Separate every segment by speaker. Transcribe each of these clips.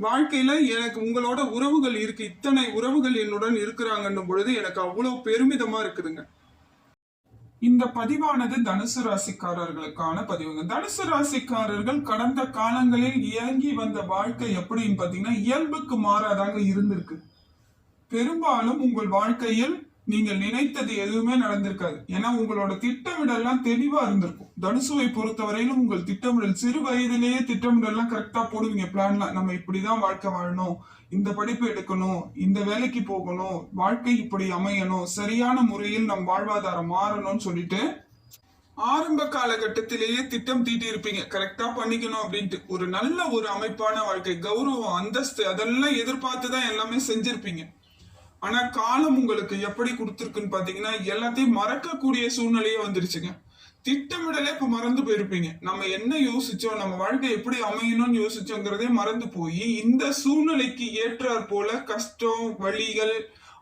Speaker 1: வாழ்க்கையில் எனக்கு உங்களோட உறவுகள் இருக்கு. இத்தனை உறவுகள் என்னுடன் இருக்கிறாங்கன்னும் பொழுது எனக்கு அவ்வளோ பெருமிதமாக இருக்குதுங்க. இந்த பதிவானது தனுசு ராசிக்காரர்களுக்கான பதிவுங்க. தனுசு ராசிக்காரர்கள் கடந்த காலங்களில் இயங்கி வந்த வாழ்க்கை எப்படின்னு பார்த்தீங்கன்னா இயல்புக்கு மாறாதாக இருந்திருக்கு. பெரும்பாலும் உங்கள் வாழ்க்கையில் நீங்கள் நினைத்தது எதுவுமே நடந்திருக்காது. ஏன்னா உங்களோட திட்டமிடல்லாம் தெளிவா இருந்திருக்கும். தனுசுவை பொறுத்தவரையிலும் உங்கள் திட்டமிடல் சிறு வயதிலேயே திட்டமிடல்லாம் கரெக்டா போடுவீங்க. பிளான்லாம் நம்ம இப்படிதான் வாழ்க்கை வாழணும். இந்த படிப்பு எடுக்கணும். இந்த வேலைக்கு போகணும். வாழ்க்கை இப்படி அமையணும். சரியான முறையில் நம் வாழ்வாதாரம் மாறணும்னு சொல்லிட்டு ஆரம்ப காலகட்டத்திலேயே திட்டம் தீட்டி இருப்பீங்க கரெக்டா பண்ணிக்கணும் அப்படின்ட்டு. ஒரு நல்ல ஒரு அமைப்பான வாழ்க்கை கௌரவம் அந்தஸ்து அதெல்லாம் எதிர்பார்த்து தான் எல்லாமே செஞ்சிருப்பீங்க. ஆனா காலம் உங்களுக்கு எப்படி கொடுத்துருக்குன்னு பாத்தீங்கன்னா எல்லாத்தையும் மறக்கக்கூடிய சூழ்நிலையே வந்துருச்சுங்க. திட்டமிடலே இப்ப மறந்து போயிருப்பீங்க. நம்ம என்ன யோசிச்சோம் நம்ம வாழ்க்கை எப்படி அமையணும்னு யோசிச்சோங்கிறதே மறந்து போய் இந்த சூழ்நிலைக்கு ஏற்றாற் போல கஷ்டம் வழிகள்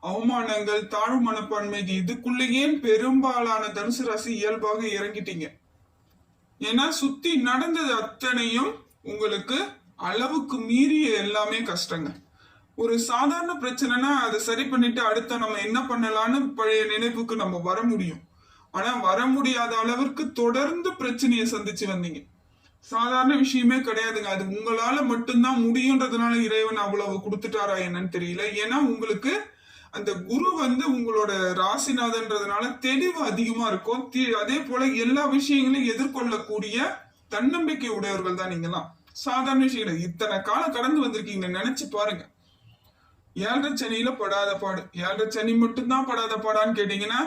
Speaker 1: அவமானங்கள் தாழ்வு மனப்பான்மைக்கு இதுக்குள்ளேயே பெரும்பாலான தனுசு ராசி இயல்பாக இறங்கிட்டீங்க. ஏன்னா சுத்தி நடந்தது அத்தனையும் உங்களுக்கு அளவுக்கு மீறிய எல்லாமே கஷ்டங்க. ஒரு சாதாரண பிரச்சனைனா அதை சரி பண்ணிட்டு அடுத்த நம்ம என்ன பண்ணலான்னு பழைய நினைவுக்கு நம்ம வர முடியும். ஆனா வர முடியாத அளவிற்கு தொடர்ந்து பிரச்சனையை சந்திச்சு வந்தீங்க. சாதாரண விஷயமே கிடையாதுங்க. அது உங்களால மட்டும்தான் முடியுன்றதுனால இறைவன் அவ்வளவு கொடுத்துட்டாரா என்னன்னு தெரியல. ஏன்னா உங்களுக்கு அந்த குரு வந்து உங்களோட ராசிநாதன்றதுனால தெளிவு அதிகமா இருக்கும். அதே போல எல்லா விஷயங்களையும் எதிர்கொள்ளக்கூடிய தன்னம்பிக்கை உடையவர்கள் தான் நீங்களாம் சாதாரண விஷயங்கள் இத்தனை காலம் கடந்து வந்திருக்கீங்க நினைச்சு பாருங்க. ஏழரை சனியில படாத பாடு. ஏழரை சனி மட்டும்தான் படாத பாடான்னு கேட்டீங்கன்னா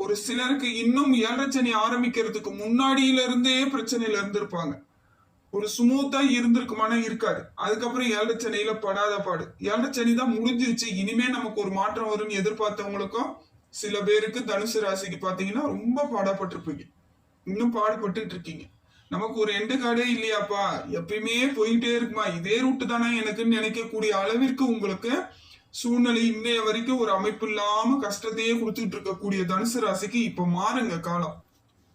Speaker 1: ஒரு சிலருக்கு இன்னும் ஏழரை சனி ஆரம்பிக்கிறதுக்கு முன்னாடியில இருந்தே பிரச்சனையில இருந்திருப்பாங்க. ஒரு ஸ்மூத்தா இருந்திருக்குமானா இருக்காது. அதுக்கப்புறம் ஏழரை சனியில படாத பாடு. ஏழரை சனி தான் முடிஞ்சிருச்சு. இனிமே நமக்கு ஒரு மாற்றம் வரும்னு எதிர்பார்த்தவங்களுக்கும் சில பேருக்கு தனுசு ராசிக்கு பாத்தீங்கன்னா ரொம்ப பாடப்பட்டிருப்பீங்க. இன்னும் பாடுபட்டுட்டு இருக்கீங்க நமக்கு ஒரு எண்டு காடே இல்லையாப்பா. எப்பயுமே போயிட்டே இருக்குமா. இதே ரூட்டு தானே எனக்குன்னு நினைக்கக்கூடிய அளவிற்கு உங்களுக்கு சூழ்நிலை இன்னைய வரைக்கும் ஒரு அமைப்பு இல்லாம கஷ்டத்தையே கொடுத்துட்டு இருக்கக்கூடிய தனுசு ராசிக்கு இப்ப மாறுங்க காலம்.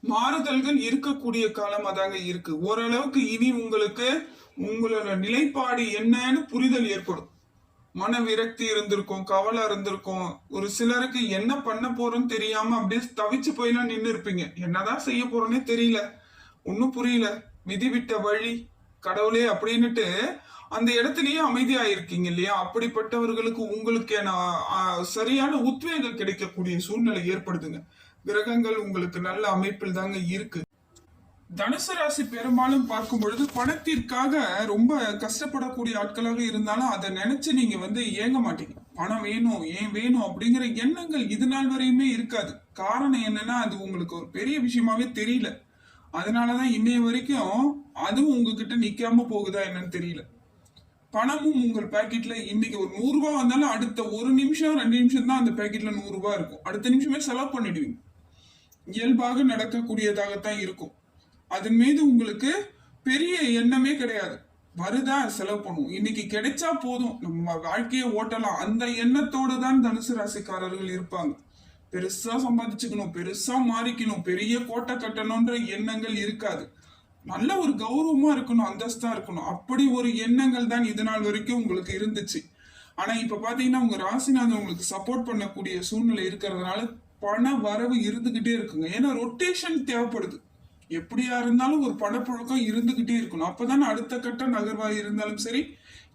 Speaker 1: மாறுதல்கள் இருக்கக்கூடிய காலம் அதாங்க இருக்கு. ஓரளவுக்கு இனி உங்களுக்கு உங்களோட நிலைப்பாடு என்னன்னு புரிதல் ஏற்படும். மன விரக்தி இருந்திருக்கும் கவலை இருந்திருக்கும். ஒரு சிலருக்கு என்ன பண்ண போறோம்னு தெரியாம அப்படியே தவிச்சு போயெல்லாம் நின்று இருப்பீங்க என்னதான் செய்ய போறோன்னே தெரியல. ஒன்னும் புரியல. விதிவிட்ட வழி கடவுளே அப்படின்னுட்டு அந்த இடத்துலயே அமைதியா இருக்கீங்க இல்லையா? அப்படிப்பட்டவர்களுக்கு உங்களுக்கு சரியான உத்வேகம் கிடைக்கக்கூடிய சூழ்நிலை ஏற்படுதுங்க. கிரகங்கள் உங்களுக்கு நல்ல அமைப்பில் தாங்க இருக்கு. தனுசு ராசி பெரும்பாலும் பார்க்கும் பொழுது பணத்திற்காக ரொம்ப கஷ்டப்படக்கூடிய ஆட்களாக இருந்தாலும் அதை நினைச்சு நீங்க வந்து ஏங்க மாட்டீங்க? பணம் வேணும் ஏன் வேணும் அப்படிங்கிற எண்ணங்கள் இது நாள் வரையுமே இருக்காது. காரணம் என்னன்னா அது உங்களுக்கு ஒரு பெரிய விஷயமாவே தெரியல. அதனாலதான் இன்னைய வரைக்கும் அதுவும் உங்ககிட்ட நிக்காம போகுதா என்னன்னு தெரியல. பணமும் உங்கள் பாக்கெட்ல இன்னைக்கு ஒரு நூறு ரூபாய் வந்தாலும் அடுத்த ஒரு நிமிஷம் ரெண்டு நிமிஷம் தான் அந்த பாக்கெட்ல நூறு ரூபாய் இருக்கும். அடுத்த நிமிஷமே செலவு பண்ணிடுவீங்க. இயல்பாக நடக்கக்கூடியதாகத்தான் இருக்கும். அதன் மீது உங்களுக்கு பெரிய எண்ணமே கிடையாது. வருதா செலவு பண்ணுவோம் இன்னைக்கு கிடைச்சா போதும். நம்ம வாழ்க்கையை ஓட்டலாம். அந்த எண்ணத்தோடு தான் தனுசு ராசிக்காரர்கள் இருப்பாங்க. பெருசா சம்பாதிச்சுக்கணும் பெருசா மாறிக்கணும் பெரிய கோட்டை கட்டணும்ன்ற எண்ணங்கள் இருக்காது. நல்ல ஒரு கௌரவமா இருக்கணும் அந்தஸ்தா இருக்கணும். அப்படி ஒரு எண்ணங்கள் தான் இது நாள் வரைக்கும் உங்களுக்கு இருந்துச்சு. ஆனா இப்ப பாத்தீங்கன்னா உங்க ராசிநாதன் உங்களுக்கு சப்போர்ட் பண்ணக்கூடிய சூழ்நிலை இருக்கிறதுனால பண வரவு இருந்துகிட்டே இருக்குங்க. ஏன்னா ரொட்டேஷன் தேவைப்படுது. எப்படியா இருந்தாலும் ஒரு பணப்புழக்கம் இருந்துகிட்டே இருக்கணும். அப்பதான் அடுத்த கட்ட நகர்வா இருந்தாலும் சரி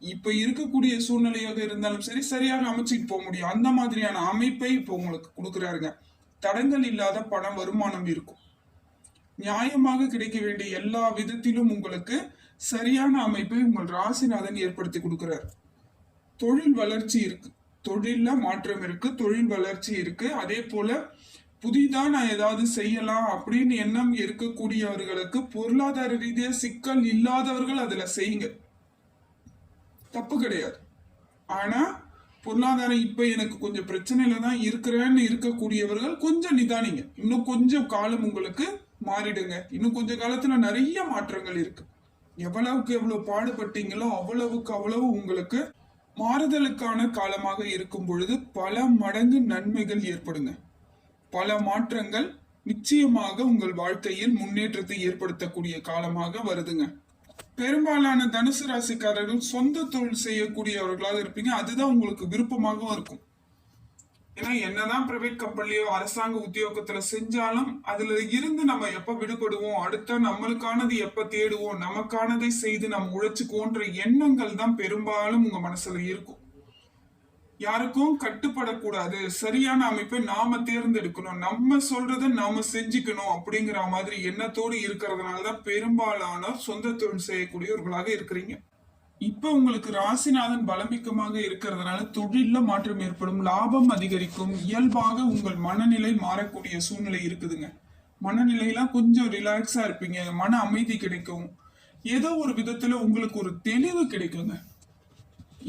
Speaker 1: இப்ப இருக்கக்கூடிய சூழ்நிலையாக இருந்தாலும் சரி சரியாக அமைச்சிட்டு போக முடியும். அந்த மாதிரியான அமைப்பை இப்போ உங்களுக்கு கொடுக்குறாருங்க. தடங்கள் இல்லாத பணம் வருமானம் இருக்கும். நியாயமாக கிடைக்க வேண்டிய எல்லா விதத்திலும் உங்களுக்கு சரியான அமைப்பை உங்கள் ராசிநாதன் ஏற்படுத்தி கொடுக்கிறார். தொழில் வளர்ச்சி இருக்கு. தொழில்ல மாற்றம் இருக்கு. தொழில் வளர்ச்சி இருக்கு. அதே போல புதிதா நான் ஏதாவது செய்யலாம் அப்படின்னு எண்ணம் இருக்கக்கூடியவர்களுக்கு பொருளாதார ரீதியா சிக்கல் இல்லாதவர்கள் அதுல செய்யுங்க. தப்பு கிடையாது. ஆனால் பொருளாதாரம் இப்போ எனக்கு கொஞ்சம் பிரச்சனையில தான் இருக்கிறேன்னு இருக்கக்கூடியவர்கள் கொஞ்சம் நிதானிங்க. இன்னும் கொஞ்சம் காலம் உங்களுக்கு மாறிடுங்க. இன்னும் கொஞ்ச காலத்தில் நிறைய மாற்றங்கள் இருக்கு. எவ்வளவுக்கு எவ்வளோ பாடுபட்டீங்களோ அவ்வளவுக்கு அவ்வளவு உங்களுக்கு மாறுதலுக்கான காலமாக இருக்கும் பொழுது பல மடங்கு நன்மைகள் ஏற்படுங்க. பல மாற்றங்கள் நிச்சயமாக உங்கள் வாழ்க்கையில் முன்னேற்றத்தை ஏற்படுத்தக்கூடிய காலமாக வருதுங்க. பெரும்பாலான தனுசு ராசிக்காரர்கள் சொந்த தொழில் செய்யக்கூடியவர்களாக இருப்பீங்க. அதுதான் உங்களுக்கு விருப்பமாகவும் இருக்கும். ஏன்னா என்னதான் பிரைவேட் கம்பெனிலயோ அரசாங்க உத்தியோகத்துல செஞ்சாலும் அதுல இருந்து நம்ம எப்ப விடுபடுவோம் அடுத்த நம்மளுக்கானது எப்ப தேடுவோம் நமக்கானதை செய்து நம்ம உழைச்சுக்குவோன்ற எண்ணங்கள் தான் பெரும்பாலும் உங்க மனசுல இருக்கும். யாருக்கும் கட்டுப்படக்கூடாது. சரியான அமைப்பை நாம தேர்ந்தெடுக்கணும். நம்ம சொல்றத நாம செஞ்சுக்கணும் அப்படிங்கிற மாதிரி எண்ணத்தோடு இருக்கிறதுனால தான் பெரும்பாலானோர் சொந்த தொழில் செய்யக்கூடியவர்களாக இருக்கிறீங்க. இப்ப உங்களுக்கு ராசிநாதன் பலமிக்கமாக இருக்கிறதுனால தொழில மாற்றம் ஏற்படும் லாபம் அதிகரிக்கும் இயல்பாக உங்கள் மனநிலை மாறக்கூடிய சூழ்நிலை இருக்குதுங்க. மனநிலையெல்லாம் கொஞ்சம் ரிலாக்ஸா இருப்பீங்க. மன அமைதி கிடைக்கும். ஏதோ ஒரு விதத்துல உங்களுக்கு ஒரு தெளிவு கிடைக்குங்க.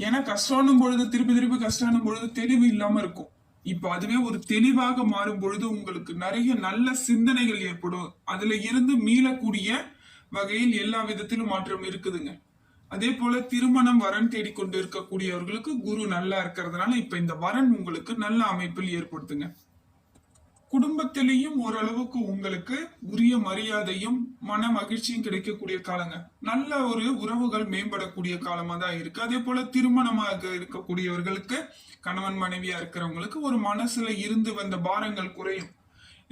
Speaker 1: ஏன்னா கஷ்டம்னும் பொழுது திருப்பி திருப்பி கஷ்டம்னும் பொழுது தெளிவு இல்லாம இருக்கும். இப்ப அதுவே ஒரு தெளிவாக மாறும் பொழுது உங்களுக்கு நிறைய நல்ல சிந்தனைகள் ஏற்படும். அதுல இருந்து மீளக்கூடிய வகையில் எல்லா விதத்திலும் மாற்றம் இருக்குதுங்க. அதே போல திருமணம் வரன் தேடிக்கொண்டு இருக்கக்கூடியவர்களுக்கு குரு நல்லா இருக்கிறதுனால இப்ப இந்த வரன் உங்களுக்கு நல்ல அமைப்பில் ஏற்படுத்துங்க. குடும்பத்திலையும் ஓரளவுக்கு உங்களுக்கு உரிய மரியாதையும் மன மகிழ்ச்சியும் கிடைக்கக்கூடிய காலங்க. நல்ல ஒரு உறவுகள் மேம்படக்கூடிய காலமா தான் இருக்கு. அதே போல திருமணமாக இருக்கக்கூடியவர்களுக்கு கணவன் மனைவியா இருக்கிறவங்களுக்கு ஒரு மனசுல இருந்து வந்த பாரங்கள் குறையும்.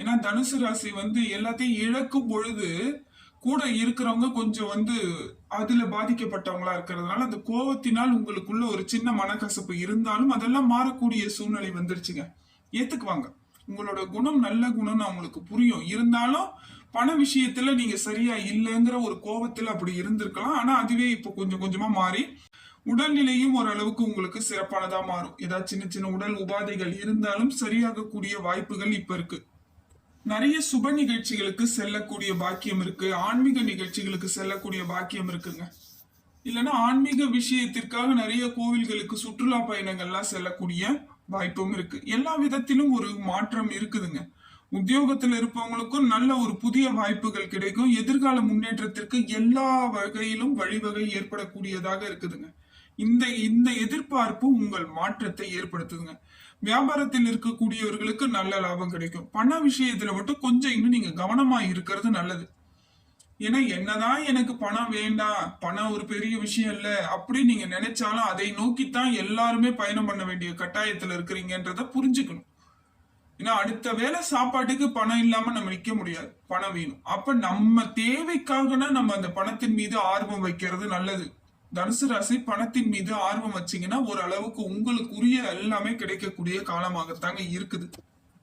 Speaker 1: ஏன்னா தனுசு ராசி வந்து எல்லாத்தையும் இழக்கும் பொழுது கூட இருக்கிறவங்க கொஞ்சம் வந்து அதுல பாதிக்கப்பட்டவங்களா இருக்கிறதுனால அந்த கோவத்தினால் உங்களுக்குள்ள ஒரு சின்ன மனக்கசப்பு இருந்தாலும் அதெல்லாம் மாறக்கூடிய சூழ்நிலை வந்துருச்சுங்க. ஏத்துக்குவாங்க. உங்களோட குணம் நல்ல குணம்னு அவங்களுக்கு புரியும். இருந்தாலும் பண விஷயத்துல நீங்க சரியா இல்லைங்கிற ஒரு கோபத்துல அப்படி இருந்திருக்கலாம். ஆனா அதுவே இப்போ கொஞ்சம் கொஞ்சமா மாறி உடல்நிலையும் ஓரளவுக்கு உங்களுக்கு சிறப்பானதா மாறும். ஏதாவது சின்ன சின்ன உடல் உபாதைகள் இருந்தாலும் சரியாகக்கூடிய வாய்ப்புகள் இப்ப இருக்கு. நிறைய சுப நிகழ்ச்சிகளுக்கு செல்லக்கூடிய பாக்கியம் இருக்கு. ஆன்மீக நிகழ்ச்சிகளுக்கு செல்லக்கூடிய பாக்கியம் இருக்குங்க. இல்லைன்னா ஆன்மீக விஷயத்திற்காக நிறைய கோவில்களுக்கு சுற்றுலா பயணங்கள்லாம் செல்லக்கூடிய வாய்ப்பும் இருக்கு. எல்லா விதத்திலும் ஒரு மாற்றம் இருக்குதுங்க. உத்தியோகத்தில் இருப்பவங்களுக்கும் நல்ல ஒரு புதிய வாய்ப்புகள் கிடைக்கும். எதிர்கால முன்னேற்றத்திற்கு எல்லா வகையிலும் வழிவகை ஏற்படக்கூடியதாக இருக்குதுங்க. இந்த இந்த எதிர்பார்ப்பு உங்கள் மாற்றத்தை ஏற்படுத்துதுங்க. வியாபாரத்தில் இருக்கக்கூடியவர்களுக்கு நல்ல லாபம் கிடைக்கும். பண விஷயத்துல மட்டும் கொஞ்சம் இன்னும் நீங்க கவனமா இருக்கிறது நல்லது. ஏன்னா என்னதான் எனக்கு பணம் வேண்டாம் பணம் ஒரு பெரிய விஷயம் இல்ல அப்படி நீங்க நினைச்சாலும் அதை நோக்கித்தான் எல்லாருமே பயணம் பண்ண வேண்டிய கட்டாயத்துல இருக்கிறீங்கன்றத புரிஞ்சுக்கணும். ஏன்னா அடுத்த வேளை சாப்பாட்டுக்கு பணம் இல்லாம நம்ம நிக்க முடியாது. பணம் வேணும். அப்ப நம்ம தேவைக்காகனா நம்ம அந்த பணத்தின் மீது ஆர்வம் வைக்கிறது நல்லது. தனுசு ராசி பணத்தின் மீது ஆர்வம் வச்சீங்கன்னா ஓரளவுக்கு உங்களுக்கு உரிய எல்லாமே கிடைக்கக்கூடிய காலமாகத்தாங்க இருக்குது.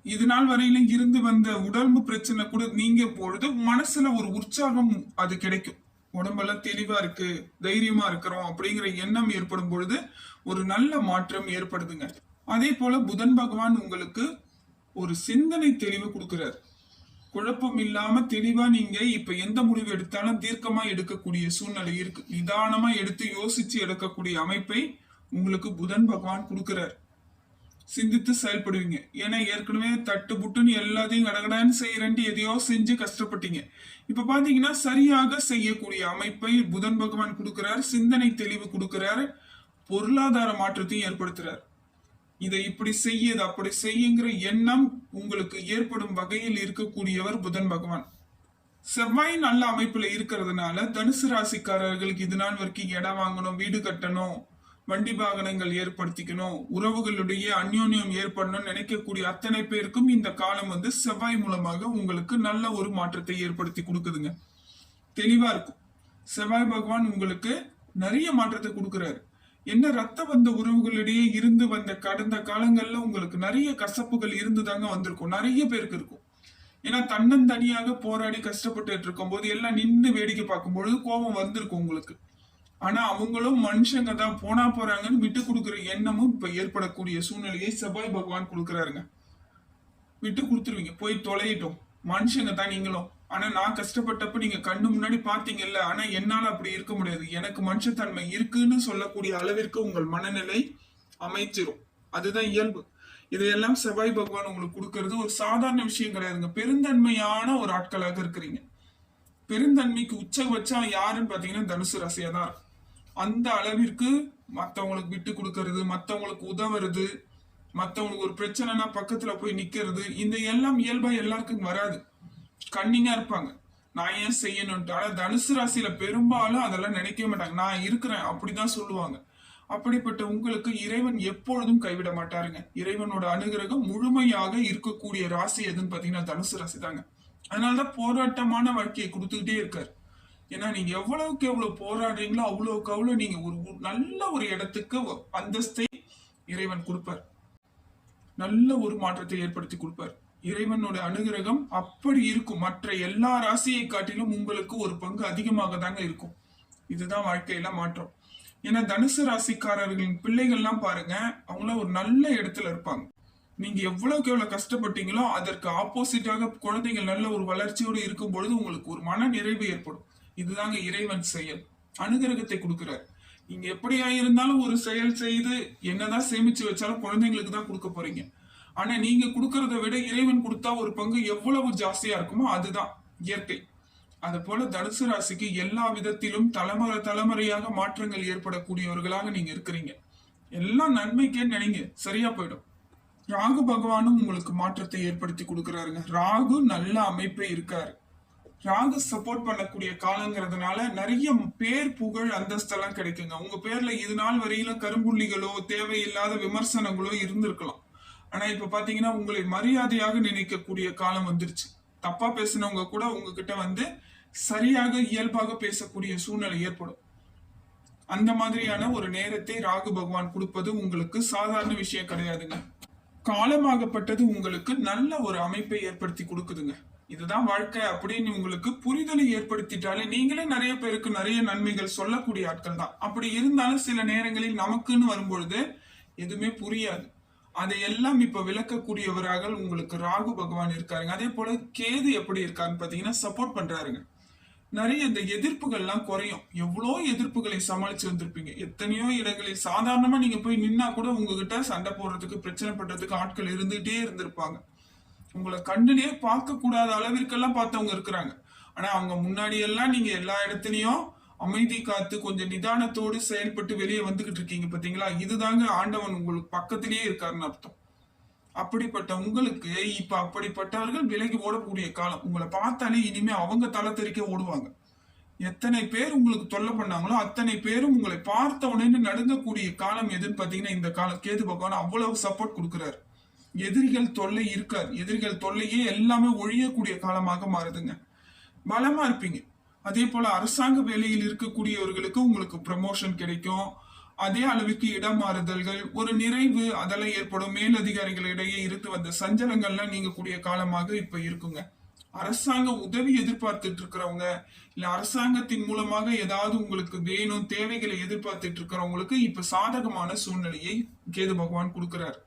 Speaker 1: இது நாள் வரையிலும் இருந்து வந்த உடம்பு பிரச்சனை கூட நீங்க பொழுது மனசுல ஒரு உற்சாகம் அது கிடைக்கும். உடம்பெல்லாம் தெளிவா இருக்கு தைரியமா இருக்கிறோம் அப்படிங்கிற எண்ணம் ஏற்படும் பொழுது ஒரு நல்ல மாற்றம் ஏற்படுதுங்க. அதே போல புதன் பகவான் உங்களுக்கு ஒரு சிந்தனை தெளிவு கொடுக்கிறார். குழப்பம் இல்லாம தெளிவா நீங்க இப்ப எந்த முடிவு எடுத்தாலும் தீர்க்கமா எடுக்கக்கூடிய சூழ்நிலை இருக்கு. நிதானமா எடுத்து யோசிச்சு எடுக்கக்கூடிய அமைப்பை உங்களுக்கு புதன் பகவான் கொடுக்கிறார். சிந்தித்து செயல்படுவீங்க. ஏன்னா ஏற்கனவே தட்டு புட்டுன்னு எல்லாத்தையும் கடகடான்னு செய்யறேன்ட்டு எதையோ செஞ்சு கஷ்டப்பட்டீங்க. இப்ப பாத்தீங்கன்னா சரியாக செய்யக்கூடிய அமைப்பை புதன் பகவான் கொடுக்கிறார் சிந்தனை தெளிவு கொடுக்கிறார் பொருளாதார மாற்றத்தையும் ஏற்படுத்துறார். இதை இப்படி செய்ய அப்படி செய்யுங்கிற எண்ணம் உங்களுக்கு ஏற்படும் வகையில் இருக்கக்கூடியவர் புதன் பகவான். செவ்வாய் நல்ல அமைப்புல இருக்கிறதுனால தனுசு ராசிக்காரர்களுக்கு இது நாள் வரைக்கும் இடம் வாங்கணும் வீடு கட்டணும் வண்டி வாகனங்கள் ஏற்படுத்திக்கணும் உறவுகளுடைய அந்யோன்யம் ஏற்படணும்னு நினைக்கக்கூடிய அத்தனை பேருக்கும் இந்த காலம் வந்து செவ்வாய் மூலமாக உங்களுக்கு நல்ல ஒரு மாற்றத்தை ஏற்படுத்தி கொடுக்குதுங்க. தெளிவா இருக்கும். செவ்வாய் பகவான் உங்களுக்கு நிறைய மாற்றத்தை கொடுக்குறாரு. என்ன ரத்த வந்த உறவுகளிடையே இருந்து வந்த கடந்த காலங்கள்ல உங்களுக்கு நிறைய கசப்புகள் இருந்துதாங்க வந்திருக்கும். நிறைய பேருக்கு இருக்கும். ஏன்னா தன்னந்தனியாக போராடி கஷ்டப்பட்டுகிட்டு இருக்கும் போது எல்லாம் நின்று வேடிக்கை பார்க்கும்பொழுது கோபம் வந்திருக்கும் உங்களுக்கு. ஆனா அவங்களும் மனுஷங்க தான். போனா போறாங்கன்னு விட்டு கொடுக்குற எண்ணமும் இப்ப ஏற்படக்கூடிய சூழ்நிலையை செவ்வாய் பகவான் கொடுக்குறாருங்க. விட்டு கொடுத்துருவீங்க. போய் தொலையிட்டோம். மனுஷங்க தான் நீங்களும். ஆனா நான் கஷ்டப்பட்டப்ப நீங்க கண்ணு முன்னாடி பாத்தீங்கல்ல ஆனா என்னால அப்படி இருக்க முடியாது. எனக்கு மனுஷத்தன்மை இருக்குன்னு சொல்லக்கூடிய அளவிற்கு உங்கள் மனநிலை அமைச்சிரும் அதுதான் இயல்பு. இதையெல்லாம் செவ்வாய் பகவான் உங்களுக்கு கொடுக்கறது ஒரு சாதாரண விஷயம் கிடையாதுங்க. பெருந்தன்மையான ஒரு ஆட்களாக இருக்கிறீங்க. பெருந்தன்மைக்கு உச்சபட்சம் யாருன்னு பாத்தீங்கன்னா தனுசு ராசியா தான் இருக்கும். அந்த அளவிற்கு மற்றவங்களுக்கு விட்டு கொடுக்கறது மற்றவங்களுக்கு உதவுறது மற்றவங்களுக்கு ஒரு பிரச்சனைனா பக்கத்துல போய் நிக்கிறது இந்த எல்லாம் இயல்பா எல்லாருக்கும் வராது. கண்ணிங்கா இருப்பாங்க. நான் ஏன் செய்யணும்ட்டு ஆனா தனுசு ராசியில பெரும்பாலும் அதெல்லாம் நினைக்கவே மாட்டாங்க. நான் இருக்கிறேன் அப்படிதான் சொல்லுவாங்க. அப்படிப்பட்ட உங்களுக்கு இறைவன் எப்பொழுதும் கைவிட மாட்டாருங்க. இறைவனோட அனுகிரகம் முழுமையாக இருக்கக்கூடிய ராசி எதுன்னு பாத்தீங்கன்னா தனுசு ராசி தாங்க அதனாலதான் போராட்டமான வாழ்க்கையை கொடுத்துக்கிட்டே இருக்காரு. ஏன்னா நீங்க எவ்வளவுக்கு எவ்வளவு போராடுறீங்களோ அவ்வளவுக்கு அவ்வளவு நீங்க ஒரு நல்ல ஒரு இடத்துக்கு அந்தஸ்தை இறைவன் கொடுப்பார். நல்ல ஒரு மாற்றத்தை ஏற்படுத்தி கொடுப்பார். இறைவனோட அனுகிரகம் அப்படி இருக்கும். மற்ற எல்லா ராசியை காட்டிலும் உங்களுக்கு ஒரு பங்கு அதிகமாக தாங்க இருக்கும். இதுதான் வாழ்க்கையில மாற்றம். ஏன்னா தனுசு ராசிக்காரர்களின் பிள்ளைகள்லாம் பாருங்க அவங்களாம் ஒரு நல்ல இடத்துல இருப்பாங்க. நீங்க எவ்வளவுக்கு எவ்வளவு கஷ்டப்பட்டீங்களோ அதற்கு ஆப்போசிட்டாக குழந்தைகள் நல்ல ஒரு வளர்ச்சியோடு இருக்கும் பொழுது உங்களுக்கு ஒரு மன நிறைவு ஏற்படும். இதுதாங்க இறைவன் செயல். அனுகிரகத்தை கொடுக்கிறார். நீங்க எப்படியா இருந்தாலும் ஒரு செயல் செய்து என்னதான் சேமிச்சு வச்சாலும் குழந்தைங்களுக்கு தான் கொடுக்க போறீங்க. ஆனா நீங்க கொடுக்கறத விட இறைவன் கொடுத்தா ஒரு பங்கு எவ்வளவு ஜாஸ்தியா இருக்குமோ அதுதான் இயற்கை. அது போல தனுசு ராசிக்கு எல்லா விதத்திலும் தலைமுறை தலைமுறையாக மாற்றங்கள் ஏற்படக்கூடியவர்களாக நீங்க இருக்கிறீங்க. எல்லாம் நன்மைக்கே நினைங்க. சரியா போயிடும். ராகு பகவானும் உங்களுக்கு மாற்றத்தை ஏற்படுத்தி கொடுக்கிறாருங்க. ராகு நல்ல அமைப்பே இருக்காரு. ராகு சப்போர்ட் பண்ணக்கூடிய காலங்கிறதுனால நிறைய பேர் புகழ் அந்தஸ்தெல்லாம் கிடைக்குங்க. உங்க பேர்ல இது நாள் வரையில கரும்புள்ளிகளோ தேவையில்லாத விமர்சனங்களோ இருந்திருக்கலாம். ஆனா இப்ப பாத்தீங்கன்னா உங்களை மரியாதையாக நினைக்கக்கூடிய காலம் வந்துருச்சு. தப்பா பேசினவங்க கூட உங்ககிட்ட வந்து சரியாக இயல்பாக பேசக்கூடிய சூழ்நிலை ஏற்படும். அந்த மாதிரியான ஒரு நேரத்தை ராகு பகவான் கொடுப்பது உங்களுக்கு சாதாரண விஷயம் கிடையாதுங்க. காலமாகப்பட்டது உங்களுக்கு நல்ல ஒரு அமைப்பை ஏற்படுத்தி கொடுக்குதுங்க. இதுதான் வாழ்க்கை அப்படின்னு உங்களுக்கு புரிதலை ஏற்படுத்திட்டாலே நீங்களே நிறைய பேருக்கு நிறைய நன்மைகள் சொல்லக்கூடிய ஆட்கள் தான். அப்படி இருந்தாலும் சில நேரங்களில் நமக்குன்னு வரும்பொழுது எதுவுமே புரியாது. அதையெல்லாம் இப்ப விளக்கக்கூடியவராக உங்களுக்கு ராகு பகவான் இருக்காருங்க. அதே போல கேது எப்படி இருக்காருன்னு பாத்தீங்கன்னா சப்போர்ட் பண்றாருங்க. நிறைய இந்த எதிர்ப்புகள்லாம் குறையும். எவ்வளோ எதிர்ப்புகளை சமாளிச்சு வந்திருப்பீங்க. எத்தனையோ இடங்களில் சாதாரணமா நீங்க போய் நின்னா கூட உங்ககிட்ட சண்டை போடுறதுக்கு பிரச்சனை பண்றதுக்கு ஆட்கள் இருந்துகிட்டே இருந்திருப்பாங்க. உங்களை கண்ணுலயே பார்க்க கூடாத அளவிற்கெல்லாம் பார்த்தவங்க இருக்கிறாங்க. ஆனா அவங்க முன்னாடி எல்லாம் நீங்க எல்லா இடத்துலயும் அமைதி காத்து கொஞ்சம் நிதானத்தோடு செயல்பட்டு வெளியே வந்துகிட்டு இருக்கீங்க பாத்தீங்களா? இதுதாங்க ஆண்டவன் உங்களுக்கு பக்கத்திலேயே இருக்காருன்னு அர்த்தம். அப்படிப்பட்ட உங்களுக்கு இப்ப அப்படிப்பட்டவர்கள் விலகி ஓடக்கூடிய காலம். உங்களை பார்த்தாலே இனிமே அவங்க தலை தெரிக்க ஓடுவாங்க. எத்தனை பேர் உங்களுக்கு தொல்லை பண்ணாங்களோ அத்தனை பேரும் உங்களை பார்த்த உடனே நடுங்கக்கூடிய காலம் எதுன்னு பாத்தீங்கன்னா இந்த காலம் கேது பகவான் அவ்வளவு சப்போர்ட் கொடுக்குறாரு. எதிரிகள் தொல்லை இருக்காது. எதிரிகள் தொல்லையே எல்லாமே ஒழியக்கூடிய காலமாக மாறுதுங்க. பலமா இருப்பீங்க. அதே போல அரசாங்க வேலையில் இருக்கக்கூடியவர்களுக்கு உங்களுக்கு ப்ரமோஷன் கிடைக்கும். அதே அளவுக்கு இடம் மாறுதல்கள் ஒரு நிறைவு அதெல்லாம் ஏற்படும். மேலதிகாரிகளிடையே இருந்து வந்த சஞ்சலங்கள்லாம் நீங்கக்கூடிய காலமாக இப்ப இருக்குங்க. அரசாங்க உதவி எதிர்பார்த்துட்டு இருக்கிறவங்க இல்ல அரசாங்கத்தின் மூலமாக ஏதாவது உங்களுக்கு வேணும் தேவைகளை எதிர்பார்த்துட்டு இருக்கிறவங்களுக்கு இப்ப சாதகமான சூழ்நிலையை கேது பகவான் கொடுக்கிறார்.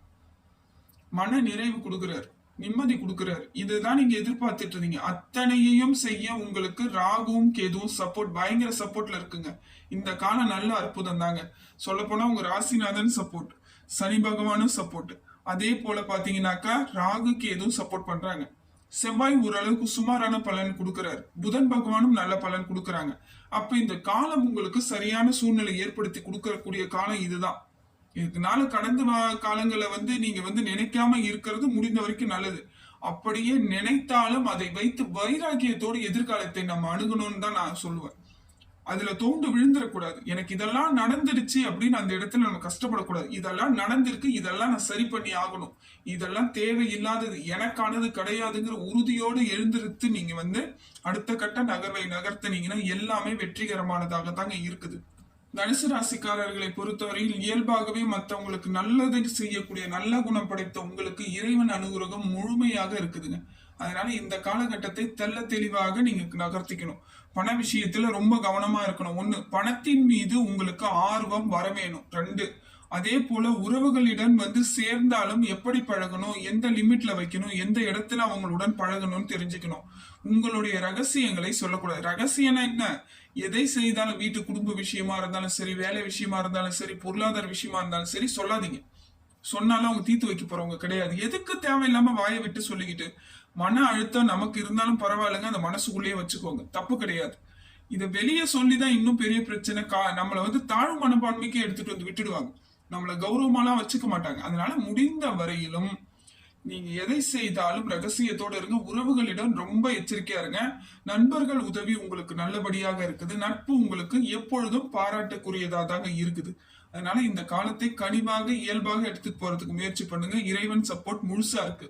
Speaker 1: மன நிறைவு கொடுக்கிறார். நிம்மதி கொடுக்கிறார். இதுதான் நீங்க எதிர்பார்த்துட்டு இருந்தீங்க அத்தனையையும் செய்ய உங்களுக்கு ராகுவும் கேதுவும் சப்போர்ட் பயங்கர சப்போர்ட்ல இருக்குங்க. இந்த காலம் நல்ல அற்புதம் தாங்க. சொல்ல போனா உங்க ராசிநாதன் சப்போர்ட் சனி பகவானும் சப்போர்ட் அதே போல பாத்தீங்கன்னாக்கா ராகு கேதுவும் சப்போர்ட் பண்றாங்க. செவ்வாய் ஓரளவுக்கு சுமாரான பலன் கொடுக்கிறார். புதன் பகவானும் நல்ல பலன் கொடுக்கறாங்க. அப்ப இந்த காலம் உங்களுக்கு சரியான சூழ்நிலை ஏற்படுத்தி கொடுக்கக்கூடிய காலம் இதுதான். இதனால கடந்த காலங்களை வந்து நீங்க வந்து நினைக்காம இருக்கிறது முடிந்த வரைக்கும் நல்லது. அப்படியே நினைத்தாலும் அதை வைத்து வைராக்கியத்தோடு எதிர்காலத்தை நம்ம அணுகணும்னு தான் நான் சொல்லுவேன். அதுல தோண்டு விழுந்துடக்கூடாது எனக்கு இதெல்லாம் நடந்துடுச்சு அப்படின்னு அந்த இடத்துல நம்ம கஷ்டப்படக்கூடாது. இதெல்லாம் நடந்திருக்கு இதெல்லாம் நான் சரி பண்ணி ஆகணும். இதெல்லாம் தேவையில்லாதது எனக்கானது கிடையாதுங்கிற உறுதியோடு எழுந்திருத்து நீங்க வந்து அடுத்த கட்ட நகர்வை நகர்த்தினீங்கன்னா எல்லாமே வெற்றிகரமானதாக தாங்க இருக்குது. தனுசு ராசிக்காரர்களை பொறுத்தவரையில் இயல்பாகவே மற்றவங்களுக்கு நல்லதை செய்யக்கூடிய நல்ல குணம் படைத்த உங்களுக்கு இறைவன் அனுகிரகம் முழுமையாக இருக்குதுங்க. அதனால இந்த காலகட்டத்தை தெள்ள தெளிவாக நீங்க நகர்த்திக்கணும். பண விஷயத்துல ரொம்ப கவனமா இருக்கணும். ஒண்ணு பணத்தின் மீது உங்களுக்கு ஆர்வம் வர வேணும் ரெண்டு அதே போல உறவுகளிடம் வந்து சேர்ந்தாலும் எப்படி பழகணும்? எந்த லிமிட்ல வைக்கணும்? எந்த இடத்துல அவங்களுடன் பழகணும்னு தெரிஞ்சுக்கணும். உங்களுடைய ரகசியங்களை சொல்லக்கூடாது. ரகசியம்னா என்ன? எதை செய்தாலும் வீட்டு குடும்ப விஷயமா இருந்தாலும் சரி வேலை விஷயமா இருந்தாலும் சரி பொருளாதார விஷயமா இருந்தாலும் சரி சொல்லாதீங்க. சொன்னாலும் அவங்க தீர்த்து வைக்க போறவங்க கிடையாது. எதுக்கு தேவையில்லாம வாயை விட்டு சொல்லிக்கிட்டு மன அழுத்தம் நமக்கு இருந்தாலும் பரவாயில்லைங்க அந்த மனசுக்குள்ளேயே வச்சுக்கோங்க. தப்பு கிடையாது. இதை வெளியே சொல்லிதான் இன்னும் பெரிய பிரச்சனை. கா நம்மளை வந்து தாழ்வு மனப்பான்மைக்கு எடுத்துட்டு வந்து விட்டுடுவாங்க. நம்மளை கௌரவமாலாம் வச்சுக்க மாட்டாங்க. அதனால முடிந்த வரையிலும் நீங்க எதை செய்தாலும் ரகசியத்தோடு இருங்க. உறவுகளிடம் ரொம்ப எச்சரிக்கையா இருங்க. நண்பர்கள் உதவி உங்களுக்கு நல்லபடியாக இருக்குது. நட்பு உங்களுக்கு எப்பொழுதும் பாராட்டுக்குரியதா தாங்க இருக்குது. அதனால இந்த காலத்தை கனிவாக இயல்பாக எடுத்துட்டு போறதுக்கு முயற்சி பண்ணுங்க. இறைவன் சப்போர்ட் முழுசா இருக்கு.